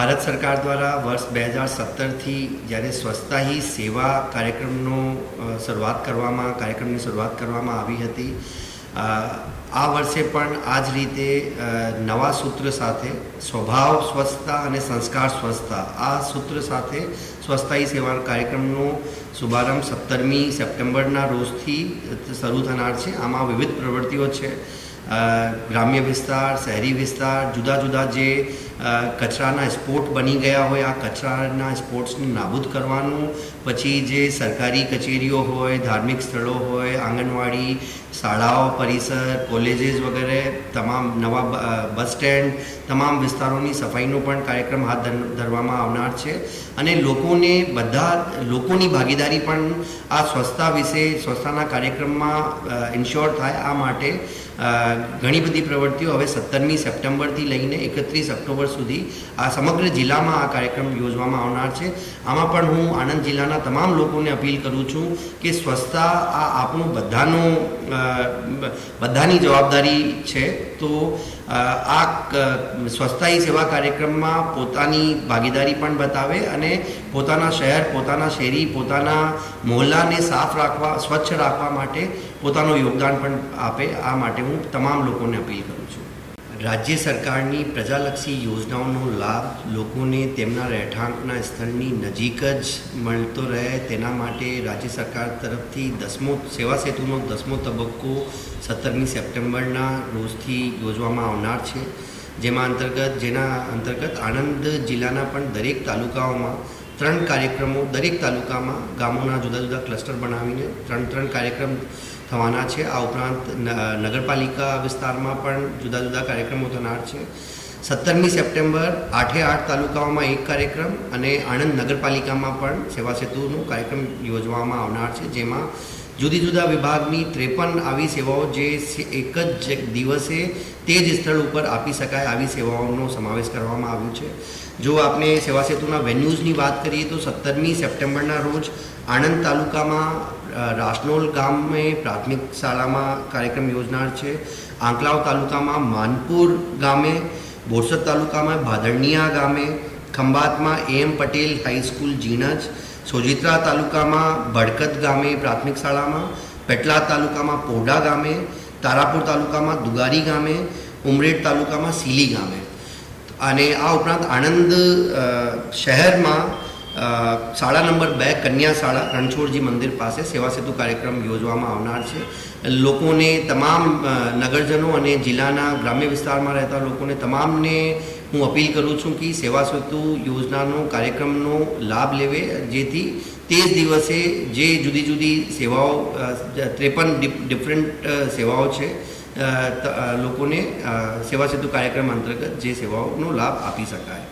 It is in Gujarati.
ભારત સરકાર દ્વારા વર્ષ બે હજાર સત્તરથી જ્યારે સ્વચ્છતા હી સેવા કાર્યક્રમનો શરૂઆત કરવામાં, કાર્યક્રમની શરૂઆત કરવામાં આવી હતી આ વર્ષે પણ આ જ રીતે નવા સૂત્ર સાથે સ્વભાવ સ્વચ્છતા અને સંસ્કાર સ્વચ્છતા, આ સૂત્ર સાથે સ્વચ્છતા હી સેવા કાર્યક્રમનો શુભારંભ સત્તરમી સપ્ટેમ્બરના રોજથી શરૂ થનાર છે. આમાં વિવિધ પ્રવૃત્તિઓ છે. ગ્રામ્ય વિસ્તાર, શહેરી વિસ્તાર, જુદા જુદા જે કચરાના સ્પોટ બની ગયા હોય, આ કચરાના સ્પોટ્સને નાબૂદ કરવાનું, પછી જે સરકારી કચેરીઓ હોય, ધાર્મિક સ્થળો હોય, આંગણવાડી, શાળાઓ, પરિસર, કોલેજીસ વગેરે, તમામ નવા બસ સ્ટેન્ડ, તમામ વિસ્તારોની સફાઈનો પણ કાર્યક્રમ હાથ ધર- ધરવામાં આવનાર છે. અને લોકોને બધા, લોકોની ભાગીદારી પણ આ સ્વચ્છતા વિશે, સ્વચ્છતાના કાર્યક્રમમાં ઇન્શ્યોર થાય આ માટે ઘણી બધી પ્રવૃત્તિઓ હવે સત્તરમી સપ્ટેમ્બરથી લઈને એકત્રીસ ઓક્ટોબર સુધી આ સમગ્ર જિલ્લામાં આ કાર્યક્રમ યોજવામાં આવનાર છે. આમાં પણ હું આણંદ જિલ્લાના તમામ લોકોને અપીલ કરું છું કે સ્વચ્છતા આ આપણું બધાનું બધાની જવાબદારી છે. તો આ સ્વચ્છતા સેવા કાર્યક્રમમાં પોતાની ભાગીદારી પણ બતાવે અને પોતાના શહેર, પોતાના શેરી, પોતાના મોહલ્લાને સાફ રાખવા, સ્વચ્છ રાખવા માટે પોતાનું યોગદાન પણ આપે. આ માટે હું તમામ લોકોને અપીલ કરું છું. રાજ્ય સરકારની પ્રજાલક્ષી યોજનાઓનો લાભ લોકોને તેમના રહેઠાંકના સ્થળની નજીક જ મળતો રહે, તેના માટે રાજ્ય સરકાર તરફથી દસમો સેવા સેતુનો દસમો તબક્કો સત્તરમી સપ્ટેમ્બરના રોજથી યોજવામાં આવનાર છે. જેમાં અંતર્ગત, જેના અંતર્ગત આણંદ જિલ્લાના પણ દરેક તાલુકાઓમાં ત્રણ કાર્યક્રમો દરેક તાલુકામાં ગામોના જુદા જુદા ક્લસ્ટર બનાવીને ત્રણ ત્રણ કાર્યક્રમ થવાના છે. આ ઉપરાંત નગરપાલિકા વિસ્તારમાં પણ જુદા જુદા કાર્યક્રમો થનાર છે. સત્તરમી સપ્ટેમ્બર આઠે આઠ તાલુકાઓમાં એક કાર્યક્રમ અને આણંદ નગરપાલિકામાં પણ સેવા સેતુનો કાર્યક્રમ યોજવામાં આવનાર છે, જેમાં જુદી જુદા વિભાગની ત્રેપન આવી સેવાઓ જે એક જ દિવસે તે જ સ્થળ ઉપર આપી શકાય આવી સેવાઓનો સમાવેશ કરવામાં આવ્યો છે. જો આપણે સેવા સેતુના વેન્યુઝની વાત કરીએ તો સત્તરમી સપ્ટેમ્બરના રોજ આણંદ તાલુકામાં રાસનોલ ગામે પ્રાથમિક શાળામાં કાર્યક્રમ યોજનાર છે. આંકલાવ તાલુકામાં માનપુર ગામે, બોરસદ તાલુકામાં ભાદરણીયા ગામે, ખંભાતમાં M Patel high school Jinaj Sojitra તાલુકામાં ભડકત ગામે પ્રાથમિક શાળામાં પેટલાદ તાલુકામાં પોડા ગામે, તારાપુર તાલુકામાં દુગારી ગામે, ઉમરેડ તાલુકામાં સીલી ગામે. અને આ ઉપરાંત આણંદ શહેરમાં શાળા નંબર બે કન્યા શાળા, રણછોડજી મંદિર પાસે સેવા સેતુ કાર્યક્રમ યોજવામાં આવનાર છે. લોકોને તમામ નગરજનો અને જિલ્લાના ગ્રામ્ય વિસ્તારમાં રહેતા લોકોને તમામને હું અપીલ કરું છું કે સેવા સેતુ યોજનાનો કાર્યક્રમનો લાભ લેવે, જેથી તે જ દિવસે જે જુદી જુદી સેવાઓ ત્રેપન ડિફરન્ટ સેવાઓ છે લોકોને સેવા સેતુ કાર્યક્રમ અંતર્ગત જે સેવાઓનો લાભ આપી શકાય.